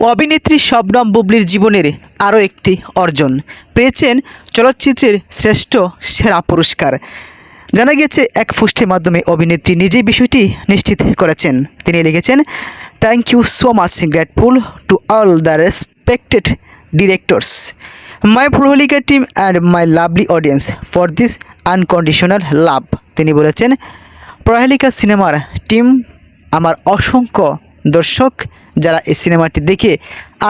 অভিনেত্রী শবনম বুবলির জীবনের আরও একটি অর্জন পেয়েছেন চলচ্চিত্রের শ্রেষ্ঠ সেরা পুরস্কার। জানা গেছে এক পোস্টের মাধ্যমে অভিনেত্রী নিজেই বিষয়টি নিশ্চিত করেছেন। তিনি লিখেছেন thank you so much grateful to all the respected directors my Prahelika team and my lovely audience for this unconditional love তিনি বলেছেন প্রহেলিকা সিনেমার টিম আমার অসংখ্য দর্শক, যারা এই সিনেমাটি দেখে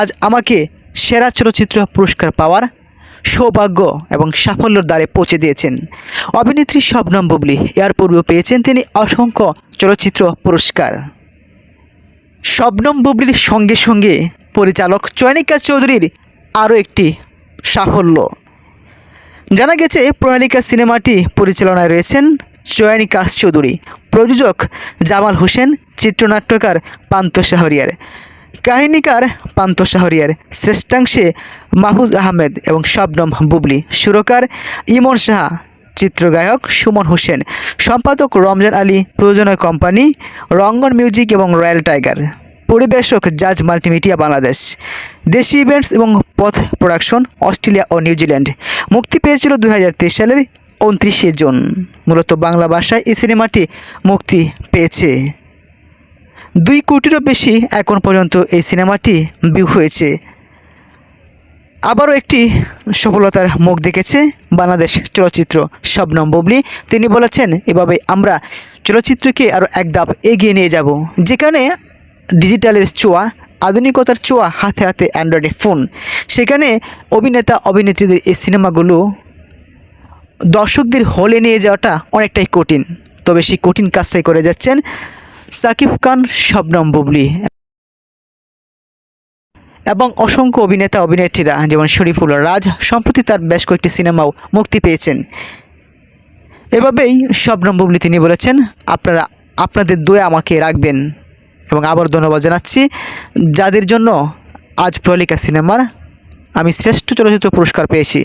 আজ আমাকে সেরা চলচ্চিত্র পুরস্কার পাওয়ার সৌভাগ্য এবং সাফল্যের দ্বারে পৌঁছে দিয়েছেন। অভিনেত্রী শবনম বুবলি, এর পূর্বেও পেয়েছেন তিনি অসংখ্য চলচ্চিত্র পুরস্কার। শবনম বুবলির সঙ্গে সঙ্গে পরিচালক চয়নিকা চৌধুরীর আরও একটি সাফল্য। জানা গেছে প্রহেলিকা সিনেমাটি পরিচালনায় রয়েছেন চয়নিকা চৌধুরী। প্রযোজক জামাল হোসেন চিত্রনাট্যকার পান্ত শাহরিয়ার। কাহিনীকার পান্ত শাহরিয়ার। শ্রেষ্ঠাংশে মাহফুজ আহমেদ এবং শবনম বুবলি। সুরকার ইমন সাহা। চিত্রগায়ক সুমন হোসেন। সম্পাদক রমজান আলী। প্রযোজনা কোম্পানি রঙ্গন মিউজিক এবং রয়্যাল টাইগার। পরিবেশক জাজ মাল্টিমিডিয়া বাংলাদেশ। দেশি ইভেন্টস এবং পথ প্রোডাকশন অস্ট্রেলিয়া ও নিউজিল্যান্ড। মুক্তি পেয়েছিল দু হাজার তেইশ সালের উনত্রিশে জুন। মূলত বাংলা ভাষায় এই সিনেমাটি মুক্তি পেয়েছে। দুই কোটিরও বেশি এখন পর্যন্ত এই সিনেমাটি ভিউ হয়েছে। আবারও একটি সফলতার মুখ দেখেছে বাংলাদেশ চলচ্চিত্র শবনম বুবলি। তিনি বলেছেন, এভাবে আমরা চলচ্চিত্রকে আরও এক ধাপ এগিয়ে নিয়ে যাব, যেখানে ডিজিটালের ছোঁয়া, আধুনিকতার ছোঁয়া, হাতে হাতে অ্যান্ড্রয়েডের ফোন, সেখানে অভিনেতা, অভিনেত্রীদের এই সিনেমাগুলো দর্শকদের হলে নিয়ে যাওয়াটা অনেকটাই কঠিন। তবে সেই কঠিন কাজটাই করে যাচ্ছেন সাকিব খান, শবনম বুবলি এবং অসংখ্য অভিনেতা, অভিনেত্রীরা, যেমন শরীফুল রাজ, সম্প্রতি তার বেশ কয়েকটি সিনেমাও মুক্তি পেয়েছেন। এভাবেই শবনম বুবলি তিনি বলেছেন, আপনারা, আপনাদের দোয়া আমাকে রাখবেন। এবং আবার ধন্যবাদ জানাচ্ছি, যাদের জন্য আজ প্রলিকা সিনেমার আমি শ্রেষ্ঠ চলচ্চিত্র পুরস্কার পেয়েছি।